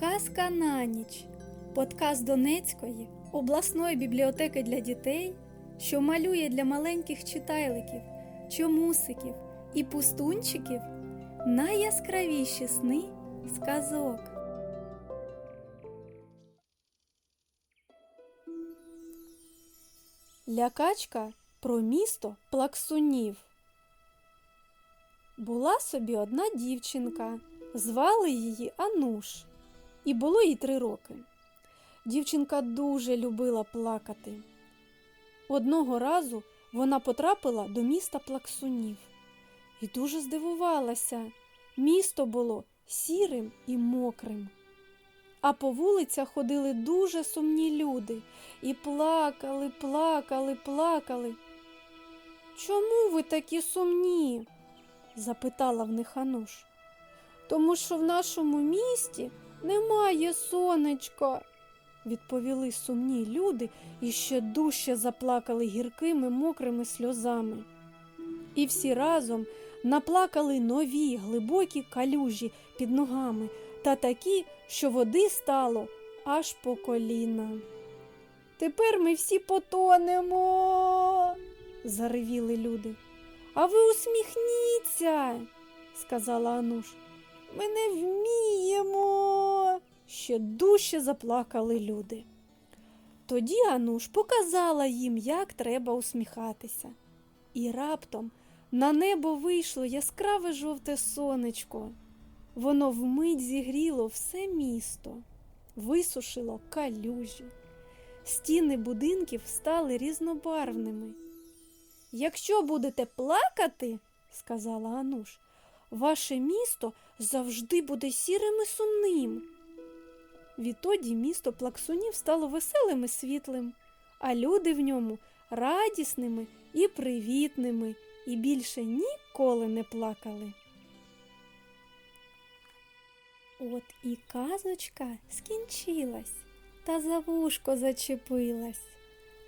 Казка на ніч. Подкаст Донецької обласної бібліотеки для дітей, що малює для маленьких читайликів, чомусиків і пустунчиків найяскравіші сни сказок. Лякачка про місто плаксунів. Була собі одна дівчинка, звали її Ануш, і було їй три роки. Дівчинка дуже любила плакати. Одного разу вона потрапила до міста плаксунів і дуже здивувалася. Місто було сірим і мокрим. А по вулицях ходили дуже сумні люди і плакали, плакали, плакали. Чому ви такі сумні? запитала в них Ануш. Тому що в нашому місті немає сонечка, відповіли сумні люди і ще дужче заплакали гіркими мокрими сльозами. І всі разом наплакали нові глибокі калюжі під ногами та такі, що води стало аж по коліна. Тепер ми всі потонемо, заревіли люди. А ви усміхніться, сказала Ануш. Ми не вміємо. Ще дужче заплакали люди. Тоді Ануш показала їм, як треба усміхатися. І раптом на небо вийшло яскраве жовте сонечко. Воно вмить зігріло все місто, висушило калюжі. Стіни будинків стали різнобарвними. Якщо будете плакати, сказала Ануш, ваше місто завжди буде сірим і сумним. Відтоді місто плаксунів стало веселим і світлим, а люди в ньому радісними і привітними, і більше ніколи не плакали. От і казочка скінчилась, та за вушко зачепилась,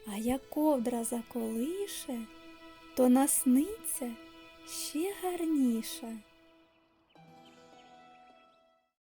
а як ковдра заколише, то насниться ще гарніше.